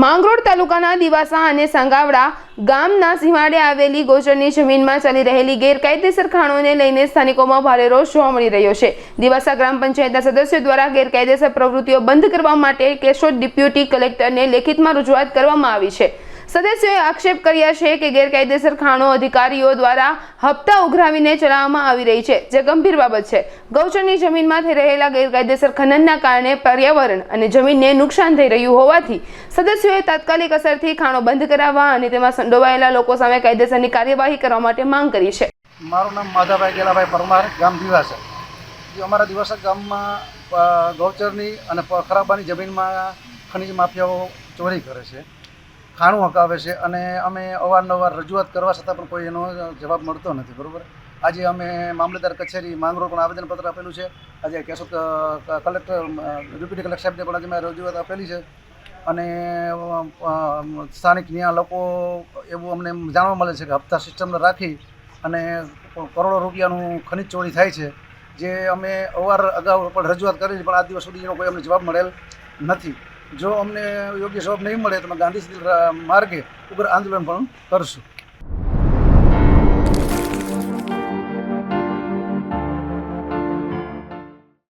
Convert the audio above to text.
માંગરોળ તાલુકાના દિવાસા અને સાંગાવડા ગામના સીમાડે આવેલી ગોચરની જમીનમાં ચાલી રહેલી ગેરકાયદેસર ખાણોને લઈને સ્થાનિકોમાં ભારે રોષ જોવા મળી રહ્યો છે. દિવાસા ગ્રામ પંચાયતના સદસ્યો દ્વારા ગેરકાયદેસર પ્રવૃત્તિઓ બંધ કરવા માટે કેશોદ ડેપ્યુટી કલેક્ટરને લેખિતમાં રજૂઆત કરવામાં આવી છે. સદસ્યોએ આક્ષેપ કર્યા છે કે ગેરકાયદેસર ખાણો અધિકારીઓ દ્વારા હપ્તા ઉઘરાવીને ચલાવવામાં આવી રહી છે, જે ગંભીર બાબત છે. ગૌચરની જમીનમાં થઈ રહેલા ગેરકાયદેસર ખનનના કારણે પર્યાવરણ અને જમીનને નુકસાન થઈ રહ્યું હોવાથી સદસ્યોએ તાત્કાલિક અસરથી ખાણો બંધ કરાવવા અને તેમાં સંડોવાયેલા લોકો સામે કાયદેસરની કાર્યવાહી કરવા માટે માંગ કરી છે. મારું નામ માધાભાઈ ગેલાભાઈ પરમાર, ગામ દિવાસા અમારા દિવાસા ગામમાં ગૌચરની અને ખરાબાની જમીનમાં ખનિજ માફિયાઓ ચોરી કરે છે. ખાણું હકાવે છે અને અમે અવારનવાર રજૂઆત કરવા છતાં પણ કોઈ એનો જવાબ મળતો નથી, બરાબર? આજે અમે મામલતદાર કચેરી માંગરોળ પણ આવેદનપત્ર આપેલું છે. આજે કેશોદ કલેક્ટર ડેપ્યુટી કલેક્ટર સાહેબને પણ આજે મેં રજૂઆત આપેલી છે. અને સ્થાનિક ત્યાં લોકો એવું અમને જાણવા મળે છે કે હપ્તા સિસ્ટમને રાખી અને કરોડો રૂપિયાનું ખનિજ ચોરી થાય છે. જે અમે અવાર અગાઉ પણ રજૂઆત કરી પણ આ દિવસ સુધી એનો કોઈ અમને જવાબ મળેલ નથી. જો અમને યોગ્ય જવાબ નહીં મળે તો અમે ગાંધી માર્ગે ઉગ્ર આંદોલન પણ કરશું.